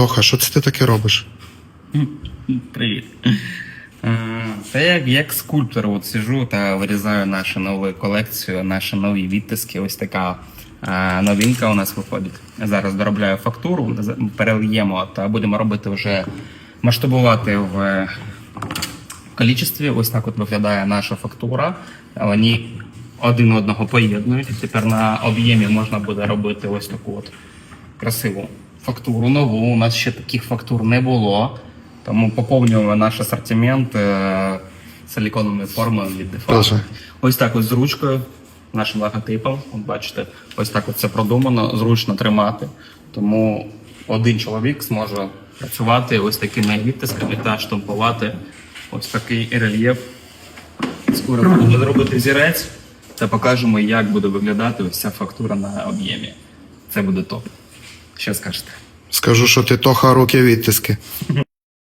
Тоха, що це ти таке робиш? Привіт. Е, Та як, як скульптор от сижу та вирізаю нашу нову колекцію, наші нові відтиски. Ось така е, новинка у нас виходить. Зараз доробляю фактуру, перельємо та будемо робити вже масштабувати в кількості. Ось так от виглядає наша фактура. Вони один одного поєднують. Тепер на об'ємі можна буде робити ось таку от красиву фактуру нову. У нас ще таких фактур не було. Тому поповнюємо наш асортимент е, силіконовою формою від Defa. Ось так ось з ручкою, нашим логотипом. От бачите, ось так от це продумано, зручно тримати. Тому один чоловік зможе працювати ось такими відтисками та штампувати ось такий рельєф. Скоро будемо зробити зірець та покажемо, як буде виглядати ось ця фактура на об'ємі. Це буде топ. Що скажете? Скажу, що ти Тоха руки відтиски.